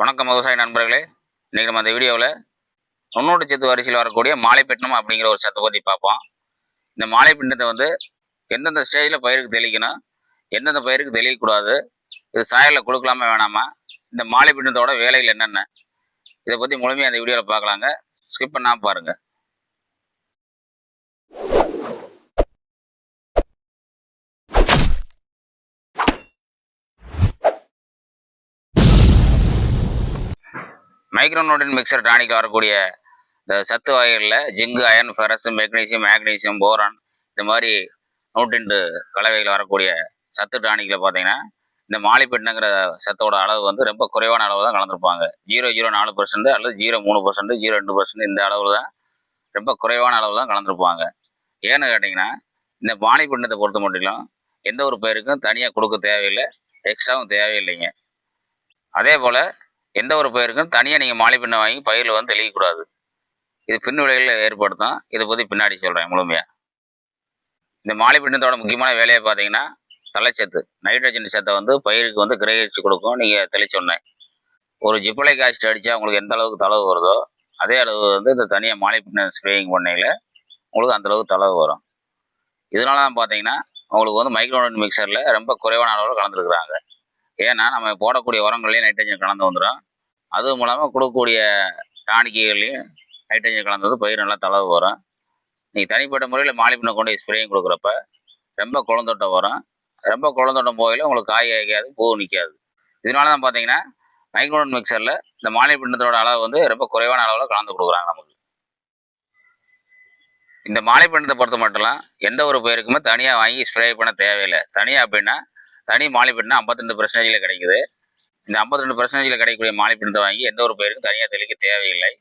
வணக்கம் விவசாய நண்பர்களே. இன்றைக்கி நம்ம அந்த வீடியோவில் நுண்ணூட்ட சத்து வரிசையில் வரக்கூடிய மாலைப்பட்டினம் அப்படிங்கிற ஒரு சத்தை பற்றி பார்ப்போம். இந்த மாலைப்பிண்டத்தை வந்து எந்தெந்த ஸ்டேஜில் பயிருக்கு தெளிக்கணும் எந்தெந்த பயிருக்கு தெளிக்கக்கூடாது இது சாயலில் கொடுக்கலாமா வேணாமா இந்த மாலைப்பிண்டத்தோட வேலைகள் என்னென்ன இதை பற்றி முழுமையாக அந்த வீடியோவில் பார்க்கலாங்க. ஸ்கிப் பண்ணாமல் பாருங்கள் மைக்ரோனோட்டின் மிக்சர் டானிக்கில் வரக்கூடிய இந்த சத்து வகைகளில் zinc iron ferrous magnesium magnesium boron இந்த மாதிரி நூற்றிண்டு கலவைகள் வரக்கூடிய சத்து டானிக்கில் பார்த்தீங்கன்னா இந்த மாலிபெட்னுங்கிற சத்தோட அளவு வந்து ரொம்ப குறைவான அளவு தான் கலந்துருப்பாங்க. ஜீரோ ஜீரோ நாலு பர்சன்ட் அல்லது ஜீரோ மூணு பர்சன்ட் ஜீரோ ரெண்டு பர்சன்ட் இந்த அளவில் தான் ரொம்ப குறைவான அளவு தான் கலந்துருப்பாங்க. ஏன்னு கேட்டிங்கன்னா இந்த மாலிபெட்னத்தை பொறுத்த மட்டும் எந்த ஒரு பயிருக்கும் தனியாக கொடுக்க தேவையில்லை எக்ஸ்ட்ராவும் தேவையில்லைங்க. அதே போல் எந்த ஒரு பயிருக்கும் தனியாக நீங்கள் மாலை பின்ன வாங்கி பயிரில் வந்து தெளிக்கக்கூடாது. இது பின் விளைவுகளை ஏற்படுத்தும். இதை பற்றி பின்னாடி சொல்கிறேன் முழுமையாக இந்த மாலை பின்னத்தோட முக்கியமான வேலையை பார்த்தீங்கன்னா தலைச்சத்து. நைட்ரஜன் சத்தை வந்து பயிருக்கு வந்து கிரகிச்சு கொடுக்கும். நீங்கள் தெளிச்சோன்னே ஒரு ஜிப்ளைக் ஆசிட் அடித்தா உங்களுக்கு எந்த அளவுக்கு தளவு வருதோ அதே அளவு வந்து இந்த தனியாக மாலை பின்ன ஸ்ப்ரேயிங் பண்ணையில் உங்களுக்கு அந்தளவுக்கு தளவு வரும். இதனால தான் பார்த்தீங்கன்னா உங்களுக்கு வந்து மைக்ரோனட் மிக்சரில் ரொம்ப குறைவான அளவில் கலந்துருக்குறாங்க. ஏன்னா நம்ம போடக்கூடிய உரங்கள்லேயும் நைட்ரஜன் கலந்து வந்துடும் அது மூலமாக கொடுக்கக்கூடிய டானிக்குகள்லையும் நைட்ரஜன் கலந்தது பயிர் நல்லா தளவு வரும். நீங்கள் தனிப்பட்ட முறையில் மாலிப்பினை கொண்டு ஸ்ப்ரேயும் கொடுக்குறப்ப ரொம்ப குளந்தோட்டம் வரும். ரொம்ப குளந்தோட்டம் போகையில் உங்களுக்கு காய் காய்க்காது பூ நிற்காது இதனால தான் பார்த்தீங்கன்னா மைக்ரோன் மிக்சரில் இந்த மாலைப்பிண்டத்தோட அளவு வந்து ரொம்ப குறைவான அளவில் கலந்து கொடுக்குறாங்க நமக்கு. இந்த மாலைப்பிண்டத்தை பொறுத்த மட்டும் எந்த ஒரு பயிருக்குமே தனியாக வாங்கி ஸ்ப்ரே பண்ண தேவையில்லை. தனியாக அப்படின்னா தனி மாலிபெண்னா ஐம்பத்தி ரெண்டு பர்சன்டேஜில் கிடைக்குது. இந்த ஐம்பத்தி ரெண்டு பர்சன்டேஜில் கிடைக்கக்கூடிய மாலைப்பிண்டத்தை வாங்கி எந்த ஒரு பயிருக்கும் தனியாக தெளிக்க தேவையில்லை.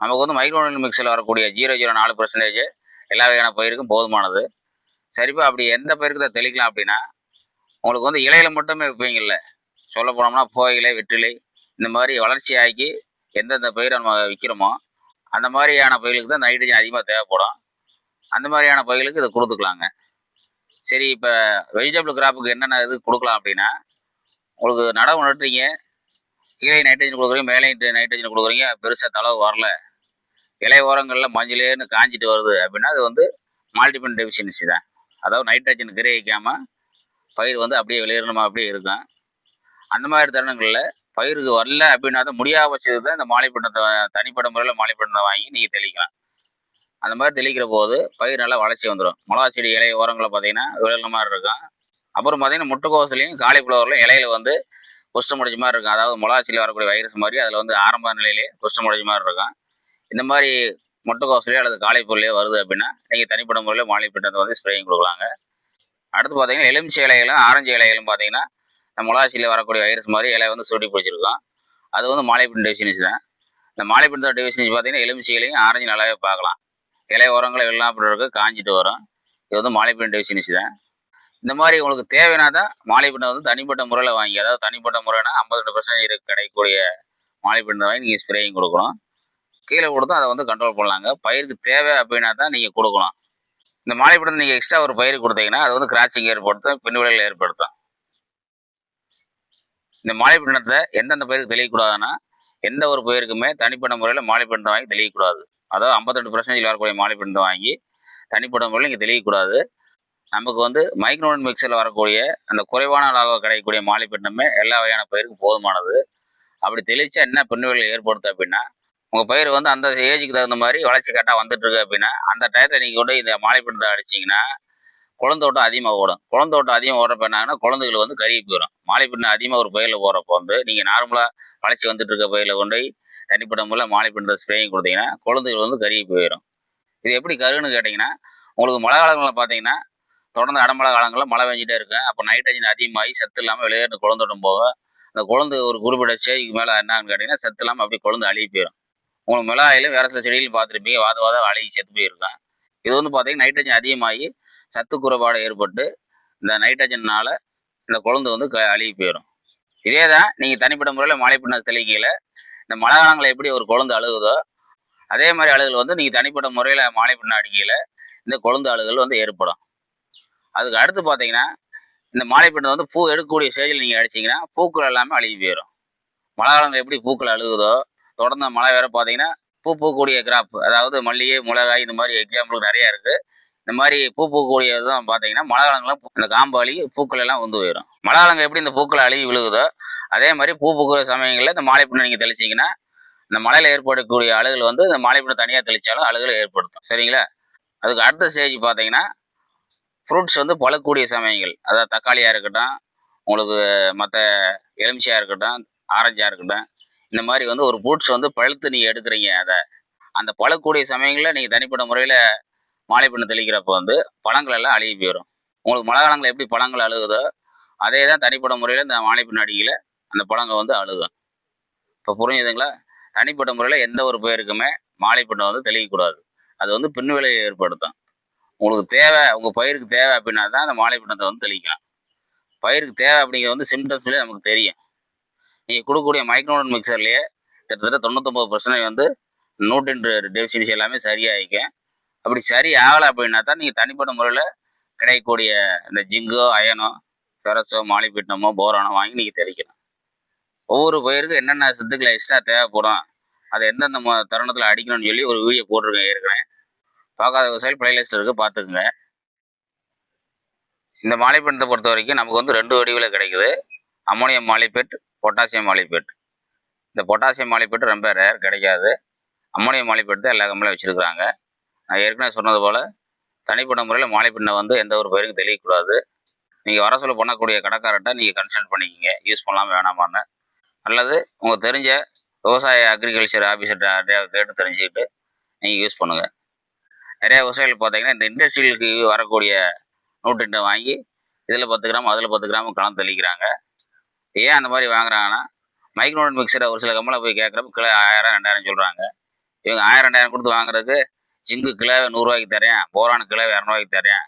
நமக்கு வந்து மைக்ரோனில் மிக்ஸில் வரக்கூடிய ஜீரோ ஜீரோ நாலு பர்சன்டேஜ் எல்லா வகையான பயிருக்கும் போதுமானது. சரிப்பா அப்படி எந்த பயிருக்கு தான் தெளிக்கலாம் அப்படின்னா உங்களுக்கு வந்து இலையில மட்டுமே வைப்பீங்கல்ல சொல்ல போனோம்னா புகையிலை வெற்றிலை இந்த மாதிரி வளர்ச்சி ஆக்கி எந்தெந்த பயிரை நம்ம விற்கிறோமோ அந்த மாதிரியான பயிர்களுக்கு தான் நைட்ரஜன் அதிகமாக தேவைப்படும். அந்த மாதிரியான பயிர்களுக்கு இதை கொடுத்துக்கலாங்க. சரி இப்போ வெஜிடபிள் கிராப்புக்கு என்னென்ன இது கொடுக்கலாம் அப்படின்னா உங்களுக்கு நடவு நட்டுறீங்க கீழே நைட்ரஜன் கொடுக்குறீங்க மேலே நைட்ரஜன் கொடுக்குறீங்க பெருசாக தளவு வரல. இலை ஓரங்களில் மஞ்சளேன்னு காஞ்சிட்டு வருது அப்படின்னா அது வந்து மால்டிபிள் டெஃபிஷியன்சி தான். அதாவது நைட்ரஜன் கிரகிக்காமல் பயிர் வந்து அப்படியே வெளியேறணுமா அப்படியே இருக்கும். அந்த மாதிரி தருணங்களில் பயிருக்கு வரல அப்படின்னா தான் முடியாத வச்சது தான் இந்த மாலைப்பட்டத்தை தனிப்பட்ட முறையில் மாலைப்பட்டத்தை வாங்கி நீங்கள் தெளிக்கலாம். அந்த மாதிரி தெளிக்கிற போது பயிர் நல்லா வளர்ச்சி வந்துடும் மிளகா செடி இலை ஓரங்களில் பார்த்தீங்கன்னா விழுந்த மாதிரி இருக்கும். அப்புறம் பார்த்தீங்கன்னா முட்டுக்கோசிலையும் காலிஃப்ளவர்லையும் இலையில வந்து குஷ்டம் முடிஞ்ச மாதிரி இருக்கும். அதாவது மிளகா வரக்கூடிய வைரஸ் மாதிரி அதில் வந்து ஆரம்ப நிலையிலே குஷ்டம் முடிஞ்ச மாதிரி இருக்கும். இந்த மாதிரி முட்டைக்கோசுலையோ அல்லது காலைப்பொருளையோ வருது அப்படின்னா நீங்கள் தனிப்பட்ட முறையில் மாலைப்பிட்டத்தை வந்து ஸ்ப்ரேயிங் கொடுக்கலாங்க. அடுத்து பார்த்தீங்கன்னா எலுமிச்சை இலைகளும் ஆரஞ்சு இலைகளும் பார்த்தீங்கன்னா இந்த மிளகாச்சியில் வரக்கூடிய வைரஸ் மாதிரி இலை வந்து சுருட்டி பிடிச்சிருக்கும். அது வந்து மாலைப்பின் டெஃபிஷியன்சி தான். இந்த மாலைப்பின் டெஃபிஷியன்சி பார்த்தீங்கன்னா எலுமிச்சை இலையும் ஆரஞ்சு நல்லாவே பார்க்கலாம். இலை உரங்களை எல்லாம் அப்படி காஞ்சிட்டு வரும். இது வந்து மாலைப்பின் டெஃபிஷியன்சி தான். இந்த மாதிரி உங்களுக்கு தேவைன்னா தான் மாலைப்பிண்டை வந்து தனிப்பட்ட முறையில் வாங்கி அதாவது தனிப்பட்ட முறைனா ஐம்பது ரெண்டு பர்சன்டேஜ் கிடைக்கக்கூடிய மாலைப்பிண்டை வாங்கி நீங்கள் ஸ்ப்ரேயிங் கொடுக்கணும் கீழே கொடுத்தும் அதை வந்து கண்ட்ரோல் பண்ணலாங்க. பயிருக்கு தேவை அப்படின்னா தான் நீங்கள் கொடுக்கணும் இந்த மாலைப்படத்தை நீங்கள் எக்ஸ்ட்ரா ஒரு பயிர் கொடுத்தீங்கன்னா அது வந்து கிராச்சிங் ஏற்படுத்தும் பின்விளைகள் ஏற்படுத்தும். இந்த மாலைப்பிண்டத்தை எந்தெந்த பயிருக்கு தெளியக்கூடாதுன்னா எந்த ஒரு பயிருக்குமே தனிப்பட்ட முறையில் மாலைப்பிண்டத்தை வாங்கி தெளியக்கூடாது. அதாவது ஐம்பத்தெட்டு பர்சன்டேஜ் வரக்கூடிய மாலைப்பிண்டத்தை வாங்கி தனிப்பட்ட முறையில் இங்கே தெளியக்கூடாது. நமக்கு வந்து மைக்ரோன் மிக்சரில் வரக்கூடிய அந்த குறைவான அளவு கிடைக்கக்கூடிய மாலைப்பிண்டமே எல்லா வகையான பயிருக்கும் போதுமானது. அப்படி தெளிச்சா என்ன பின்விளைவுகள் ஏற்படுத்து அப்படின்னா உங்கள் பயிர் வந்து அந்த ஏஜுக்கு தகுந்த மாதிரி வளர்ச்சி கரெக்டாக வந்துட்டுருக்கு அப்படின்னா அந்த டயத்தில் நீங்கள் கொண்டு இந்த மாலைப்பிண்டத்தை அடிச்சிங்கன்னா குழந்தோட்டம் அதிகமாக ஓடும். குழந்தோட்டம் அதிகமாக ஓடுறப்ப என்னாங்கன்னா குழந்தைகள் வந்து கருகி போயிடும் மாலைப்பிண்டம் அதிகமாக ஒரு பயிரில் போகிறப்போ வந்து நீங்கள் நார்மலாக வளர்ச்சி வந்துட்டு இருக்க பயிரில் கொண்டு போய் தனிப்பட்ட முறையில் மாலைப்பிண்டத்தை ஸ்ப்ரேயிங் கொடுத்தீங்கன்னா குழந்தைகள் வந்து கருகி போயிடும். இது எப்படி கருன்னு கேட்டிங்கன்னா உங்களுக்கு மழை காலங்களில் பார்த்தீங்கன்னா தொடர்ந்து அடமழை காலங்களில் மழை பெஞ்சிட்டே இருக்கும் அப்போ நைட்ரஜன் அதிகமாகி சத்து இல்லாமல் வெளியேறின குழந்தோட்டம் போக அந்த குழந்தை ஒரு குறிப்பிட்ட ஸ்டேஜுக்கு மேலே என்னன்னு கேட்டிங்கன்னா சத்து இல்லாமல் அப்படியே குழந்தை அழுகி போயிடும். உங்களுக்கு மிளகாயிலும் வேறு சில செடியிலும் பார்த்துருப்பீங்க. வாத வாத அழுகி செத்து போயிருக்கான் இது வந்து பார்த்தீங்கன்னா நைட்ரஜன் அதிகமாகி சத்து குறைபாடு ஏற்பட்டு இந்த நைட்ரஜன்னால் இந்த குழந்தை வந்து க அழுகி போயிடும். இதே தான் நீங்கள் தனிப்பட்ட முறையில் மழைப்பிண்ண தெளிக்கையில் இந்த மழை காலங்களில் எப்படி ஒரு குழந்தை அழுகுதோ அதே மாதிரி அழுகல் வந்து நீங்கள் தனிப்பட்ட முறையில் மழைப்பிண்ண அடிக்கையில் இந்த குழந்தை அழுகல் வந்து ஏற்படும். அதுக்கு அடுத்து பார்த்தீங்கன்னா இந்த மாலைப்பிண்டை வந்து பூ எடுக்கக்கூடிய ஸ்டேஜில் நீங்கள் அடிச்சிங்கன்னா பூக்கள் எல்லாமே அழுகி போயிடும் மழை காலங்கள் எப்படி பூக்கள் அழுகுதோ தொடர்ந்து மழை வேற பார்த்தீங்கன்னா பூ பூக்கூடிய கிராப் அதாவது மல்லிகை மிளகாய் இந்த மாதிரி எக்ஸாம்பிள் நிறையா இருக்குது இந்த மாதிரி பூ பூக்கக்கூடியதும் பார்த்தீங்கன்னா மழை காலங்களும் இந்த காம்பு அழுகி பூக்கள் எல்லாம் வந்து போயிடும் மழை காலங்கள் எப்படி இந்த பூக்கள் அழுகி விழுகுதோ அதே மாதிரி பூ பூக்கிற சமயங்களில் இந்த மாலைப்பிண்ணை நீங்கள் தெளிச்சிங்கன்னா இந்த மழையில் ஏற்படக்கூடிய அழுகுகள் வந்து இந்த மாலைப்பிண்ணை தனியாக தெளித்தாலும் அழுகலை ஏற்படுத்தும். சரிங்களா? அதுக்கு அடுத்த ஸ்டேஜ் பார்த்தீங்கன்னா ஃப்ரூட்ஸ் வந்து பழக்கூடிய சமயங்கள். அதாவது தக்காளியாக இருக்கட்டும் உங்களுக்கு மற்ற எலுமிச்சையாக இருக்கட்டும் ஆரஞ்சாக இருக்கட்டும் இந்த மாதிரி வந்து ஒரு ஃப்ரூட்ஸ் வந்து பழுத்து நீங்கள் எடுக்கிறீங்க. அதை அந்த பழக்கூடிய சமயங்களில் நீங்கள் தனிப்பட்ட முறையில் மாலைப்பிண்ணை தெளிக்கிறப்ப வந்து பழங்கள் எல்லாம் அழுகி போயிடும் உங்களுக்கு மழை காலங்களில் எப்படி பழங்கள் அழுகுதோ அதே தான் தனிப்பட்ட முறையில் இந்த மாலைப்பிண்ணை அடியில் அந்த பழங்கள் வந்து அழுகும். இப்போ புரிஞ்சுதுங்களா? தனிப்பட்ட முறையில் எந்த ஒரு பயிருக்குமே மாலைப்பிண்ணை வந்து தெளிக்கக்கூடாது. அது வந்து பின்விளையை ஏற்படுத்தும். உங்களுக்கு தேவை உங்கள் பயிருக்கு தேவை அப்படின்னா தான் அந்த மாலைப்பிண்ணத்தை வந்து தெளிக்கலாம். பயிருக்கு தேவை அப்படிங்கிறது வந்து சிம்டம்ஸ்லேயே நமக்கு தெரியும். நீங்கள் கொடுக்கக்கூடிய மைக்ரோன் மிக்சர்லேயே கிட்டத்தட்ட தொண்ணூத்தொம்பது பர்சன்டேஜ் வந்து நியூட்ரன் டெஃபிஷியன்சி எல்லாமே சரியாயிக்கும். அப்படி சரி ஆகலை அப்படின்னா தான் நீங்கள் தனிப்பட்ட முறையில் கிடைக்கக்கூடிய இந்த ஜிங்கோ அயனோ ஃபெரஸோ மாலிபிட்டமோ போரானோ வாங்கி நீங்கள் தெளிக்கணும். ஒவ்வொரு பயிருக்கும் என்னென்ன சத்துக்கள் எக்ஸ்ட்ரா தேவைப்படும் அதை எந்தெந்த ம- தருணத்தில் அடிக்கணும்னு சொல்லி ஒரு வீடியோ போட்டிருக்கேன் ஏற்கனவே. பார்க்காத விவசாயி பிளேலிஸ்ட் இருக்குது பார்த்துக்குங்க. இந்த மாலிப்பெட்டத்தை பொறுத்த வரைக்கும் நமக்கு வந்து ரெண்டு வடிவில் கிடைக்குது. அம்மோனியம் மாலிபெட் பொட்டாசியம் மாலிபெட் இந்த பொட்டாசியம் மாலிபெட் ரொம்ப ரேர் கிடைக்காது. அம்மோனியம் மாலிபெட் தான் எல்லா கம்பெனியும் வச்சுருக்குறாங்க. நான் ஏற்கனவே சொன்னது போல் தனிப்பட்ட முறையில் மாலை மாலிப்பெண்ணை வந்து எந்த ஒரு பேருக்கும் தெளிக்கக்கூடாது நீங்கள் வர சொல்ல பண்ணக்கூடிய கடைக்காரர்கிட்ட நீங்கள் கன்சல்ட் பண்ணிக்கிங்க. யூஸ் பண்ணலாமா வேணாமான்னு. அல்லது உங்களுக்கு தெரிஞ்ச விவசாய அக்ரிகல்ச்சர் ஆஃபீஸர்கிட்ட கேட்டு தெரிஞ்சுக்கிட்டு நீங்கள் யூஸ் பண்ணுங்கள் நிறையா விவசாயிகள் பார்த்தீங்கன்னா இந்த இண்டஸ்ட்ரியலுக்கு வரக்கூடிய நூற்றுண்டை வாங்கி இதில் பத்து கிராம் அதில் பத்து கிராம் கலந்து தெளிக்கிறாங்க. ஏன் அந்த மாதிரி வாங்குறாங்கன்னா மைக்ரோனட் மிக்சரை ஒரு சில கம்பெனியில் போய் கேட்குறப்ப கிலோ ஆயிரம் ரெண்டாயிரம் சொல்கிறாங்க இவங்க ஆயிரம் ரெண்டாயிரம் கொடுத்து வாங்குறதுக்கு சிங்கு கிலோ நூறுரூவாய்க்கு தரேன் போரான கிலோ இரநூறுவாய்க்கு தரேன்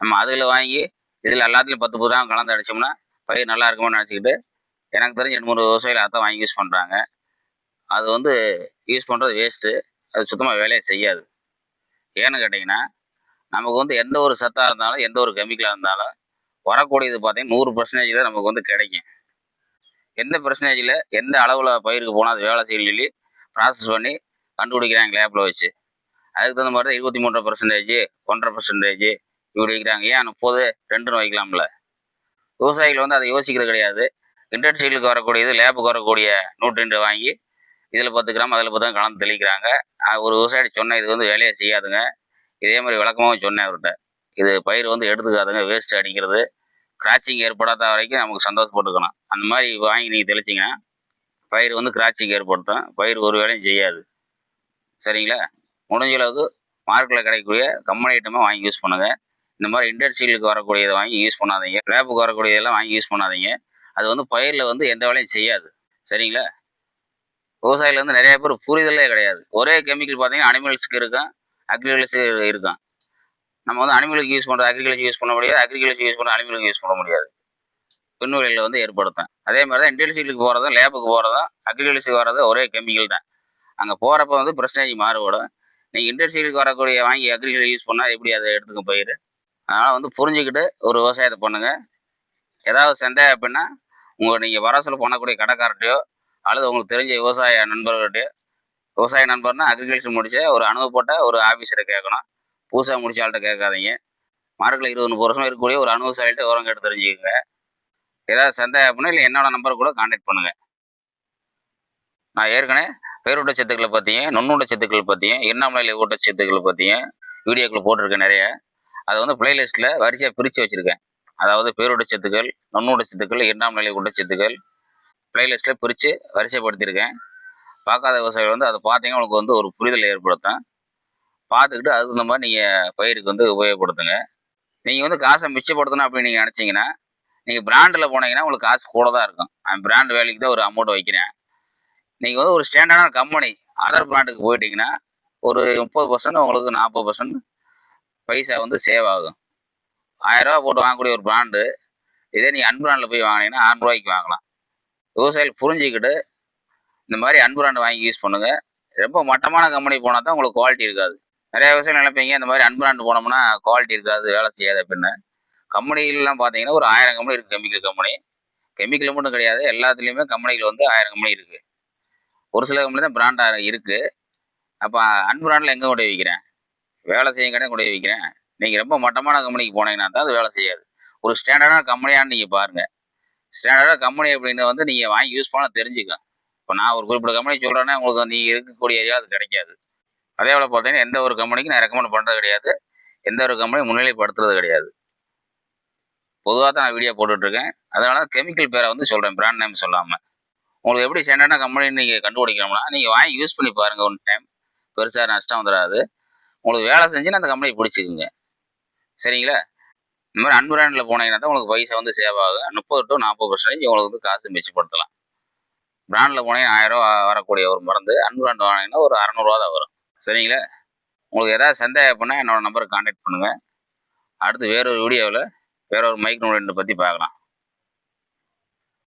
நம்ம அதில் வாங்கி இதில் எல்லாத்துலேயும் பத்து பத்து ரூபா கலந்து அடிச்சோம்னா பயிர் நல்லா இருக்குமோன்னு நினச்சிக்கிட்டு எனக்கு தெரிஞ்ச எண்ணூறு விவசாயிகள் அதான் வாங்கி யூஸ் பண்ணுறாங்க அது வந்து யூஸ் பண்ணுறது வேஸ்ட்டு அது சுத்தமாக வேலையை செய்யாது. ஏன்னு கேட்டிங்கன்னா நமக்கு வந்து எந்த ஒரு சத்தாக இருந்தாலும் எந்த ஒரு கெமிக்கலாக இருந்தாலும் வரக்கூடியது பார்த்தீங்கன்னா நூறு பர்சன்டேஜில் தான் நமக்கு வந்து கிடைக்கும். எந்த பர்சன்டேஜில் எந்த அளவில் பயிருக்கு போனால் அது வேலை செய்யணும்னு சொல்லி ப்ராசஸ் பண்ணி கண்டுபிடிக்கிறாங்க லேப்பில் வச்சு. அதுக்கு தகுந்த மாதிரி தான் இருபத்தி மூன்றரை பர்சன்டேஜ் ஒன்றரை பர்சன்டேஜ் இப்படி வைக்கிறாங்க. ஏன் முப்பது ரெண்டுன்னு வைக்கலாம்ல? விவசாயிகள் வந்து அதை யோசிக்கிறது கிடையாது. இண்டஸ்ட்ரியலுக்கு வரக்கூடியது லேபுக்கு வரக்கூடிய நூற்றுண்டு வாங்கி இதில் பத்து கிராம் அதில் பத்து கிராம் கலந்து தெளிக்கிறாங்க. ஒரு விவசாயி சொன்னேன் இது வந்து வேலையை செய்யாதுங்க. இதே மாதிரி விளக்கமாகவும் சொன்னேன் அவர்கிட்ட. இது பயிர் வந்து எடுத்துக்காதுங்க வேஸ்ட் அடிக்கிறது. கிராச்சிங் ஏற்படாத வரைக்கும் நமக்கு சந்தோஷப்பட்டுக்கணும். அந்த மாதிரி வாங்கி நீங்கள் தெளிச்சிங்கன்னா பயிர் வந்து கிராச்சிங் ஏற்படுத்தும். பயிர் ஒரு வேலையும் செய்யாது. சரிங்களா? முடிஞ்ச அளவுக்கு மார்க்கெட்டில் கிடைக்கக்கூடிய கம்பெனி ஐட்டமாக வாங்கி யூஸ் பண்ணுங்கள் இந்த மாதிரி இண்டஸ்ட்ரியலுக்கு வரக்கூடியதை வாங்கி யூஸ் பண்ணாதீங்க. லேபுக்கு வரக்கூடியதெல்லாம் வாங்கி யூஸ் பண்ணாதீங்க. அது வந்து பயிரில் வந்து எந்த வேலையும் செய்யாது. சரிங்களா? விவசாயிகள் வந்து நிறைய பேர் புரிதலே கிடையாது. ஒரே கெமிக்கல் பார்த்தீங்கன்னா அனிமல்ஸுக்கு இருக்கும் அக்ரிகல்ச்சர் இருக்கும் நம்ம வந்து அனிமலுக்கு யூஸ் பண்ணுறது அக்ரிகல்ச்சர் யூஸ் பண்ண முடியாது. அக்ரிகல்ச்சர் யூஸ் பண்ண அனிமலுக்கு யூஸ் பண்ண முடியாது. பின்விளைவில் வந்து ஏற்படுத்தும். அதே மாதிரி தான் இண்டஸ்ட்ரியலுக்கு போகிறதும் லேபுக்கு போகிறதும் அக்ரிகல்ச்சருக்கு வர்றதும் ஒரே கெமிக்கல் தான். அங்கே போகிறப்ப வந்து பிரச்சனை மாறுபடும். நீங்கள் இண்டஸ்ட்ரியலுக்கு வரக்கூடிய வாங்கி அக்ரிகல்ச்சர் யூஸ் பண்ணால் எப்படி அதை எடுத்துக்க பயிர்? அதனால் வந்து புரிஞ்சுக்கிட்டு ஒரு விவசாயத்தை பண்ணுங்கள் ஏதாவது சந்தேகம் அப்படின்னா உங்கள் நீங்கள் வர சொல்ல பண்ணக்கூடிய அல்லது உங்களுக்கு தெரிஞ்ச விவசாய நண்பர்கள்ட்டையோ விவசாய நண்பர்னா அக்ரிகல்ச்சர் முடிச்ச ஒரு அனுபவப்பட்ட ஒரு ஆஃபீஸரை கேட்கணும். புதுசாக முடிச்ச ஆள்கிட்ட கேட்காதீங்க. மார்க்கில் இருபது முப்பது வருஷம் இருக்கக்கூடிய ஒரு அனுபவசாலிகிட்ட விவரம் கேட்டு தெரிஞ்சுக்கோங்க. ஏதாவது சந்தேகம் அப்படின்னா இல்லை என்னோட நம்பர் கூட கான்டாக்ட் பண்ணுங்கள் நான் ஏற்கனவே பேரூட்ட சத்துக்களை பற்றியும் நுண்ணூட்ட சத்துக்கள் பற்றியும் எண்ணாமலையில் ஊட்ட சத்துக்களை பற்றியும் வீடியோக்கள் போட்டிருக்கேன் நிறைய. அதை வந்து பிளேலிஸ்ட்டில் வரிசையாக பிரித்து வச்சுருக்கேன். அதாவது பேரூட்ட சத்துக்கள் நுண்ணூட்ட சத்துக்கள் இரண்டாம் நிலை ஊட்டச்சத்துக்கள் பிளேலிஸ்ட்டில் பிரித்து வரிசைப்படுத்தியிருக்கேன். பார்க்காத விவசாயிகள் வந்து அதை பார்த்தீங்கன்னா உங்களுக்கு வந்து ஒரு புரிதல் ஏற்படுத்தும். பார்த்துக்கிட்டு அதுக்கு தகுந்த மாதிரி நீங்கள் பயிருக்கு வந்து உபயோகப்படுத்துங்க. நீங்கள் வந்து காசை மிச்சப்படுத்தணும் அப்படின்னு நீங்கள் நினச்சிங்கன்னா நீங்கள் பிராண்டில் போனீங்கன்னா உங்களுக்கு காசு கூட தான் இருக்கும். அந்த பிராண்ட் வேலைக்கு தான் ஒரு அமௌண்ட் வைக்கிறேன். நீங்கள் வந்து ஒரு ஸ்டாண்டர்டான கம்பெனி அதர் பிராண்டுக்கு போயிட்டீங்கன்னா ஒரு முப்பது பர்சன்ட் உங்களுக்கு நாற்பது பர்சன்ட் பைசா வந்து சேவ் ஆகும். ஆயிரரூபா போட்டு வாங்கக்கூடிய ஒரு பிராண்டு இதே நீங்கள் அன்பிராண்டில் போய் வாங்கினீங்கன்னா ஆறுநூறுவாய்க்கு வாங்கலாம். விவசாயிகள் புரிஞ்சுக்கிட்டு இந்த மாதிரி அன்பிராண்டு வாங்கி யூஸ் பண்ணுங்கள் ரொம்ப மட்டமான கம்பெனி போனால் தான் உங்களுக்கு குவாலிட்டி இருக்காது. நிறைய விவசாயம் நினைப்பீங்க இந்த மாதிரி அன்பிராண்டு போனோம்னா குவாலிட்டி இருக்காது வேலை செய்யாது அப்படின்னு. கம்பெனிகள்லாம் பார்த்தீங்கன்னா ஒரு ஆயிரம் கம்பெனி இருக்குது கெமிக்கல் கம்பெனி கெமிக்கல் மட்டும் கிடையாது எல்லாத்துலேயுமே கம்பெனிகள் வந்து ஆயிரம் கம்பெனி இருக்குது ஒரு சில கம்பெனி தான் பிராண்டாக இருக்குது அப்போ அன்பிராண்டில் எங்கே கொண்டு வைக்கிறேன்? விற்கிறேன் வேலை செய்யும் கடை கொண்டு வைக்கிறேன். விற்கிறேன் நீங்கள் ரொம்ப மட்டமான கம்பெனிக்கு போனீங்கன்னா தான் அது வேலை செய்யாது. ஒரு ஸ்டாண்டர்டான கம்பெனியான்னு நீங்கள் பாருங்கள் ஸ்டாண்டர்டாக கம்பெனி அப்படின்னு வந்து நீங்கள் வாங்கி யூஸ் பண்ண தெரிஞ்சுக்க. இப்போ நான் ஒரு குறிப்பிட்ட கம்பெனி சொல்கிறேன்னா உங்களுக்கு நீங்கள் இருக்கக்கூடிய ஏரியா அது கிடைக்காது. அதே போல் பார்த்தீங்கன்னா எந்த ஒரு கம்பெனிக்கும் நான் ரெக்கமெண்ட் பண்ணுறது கிடையாது. எந்த ஒரு கம்பெனியும் முன்னிலைப்படுத்துறது கிடையாது. பொதுவாக தான் நான் வீடியோ போட்டுட்ருக்கேன் அதனால கெமிக்கல் பேரை வந்து சொல்கிறேன் பிராண்ட் நேம் சொல்லாமல் உங்களுக்கு எப்படி ஸ்டாண்டர்டான கம்பெனி நீங்கள் கண்டுபிடிக்கணும்னா நீங்கள் வாங்கி யூஸ் பண்ணி பாருங்கள் ஒன் டைம் பெருசாக நஷ்டம் வந்துடாது உங்களுக்கு வேலை செஞ்சுன்னு அந்த கம்பெனி பிடிச்சிக்குங்க. சரிங்களா? இந்த மாதிரி அன்பிராண்டில் போனீங்கன்னா தான் உங்களுக்கு பைசா வந்து சேவ் ஆகும். முப்பது டு நாற்பது பர்சன்டேஜ் உங்களுக்கு வந்து காசு மிச்சப்படுத்தலாம். பிராண்டில் போனீங்கன்னா ஆயிரரூவா வரக்கூடிய ஒரு மருந்து. அன்பிராண்ட் வாங்கினீங்கன்னா ஒரு அறநூறுவா தான் வரும். சரிங்களா? உங்களுக்கு ஏதாவது சந்தேகம் என்னோடய என்னோட நம்பருக்கு கான்டாக்ட் பண்ணுங்கள் அடுத்து வேறொரு வீடியோவில் வேற ஒரு மைக் பற்றி பார்க்கலாம்.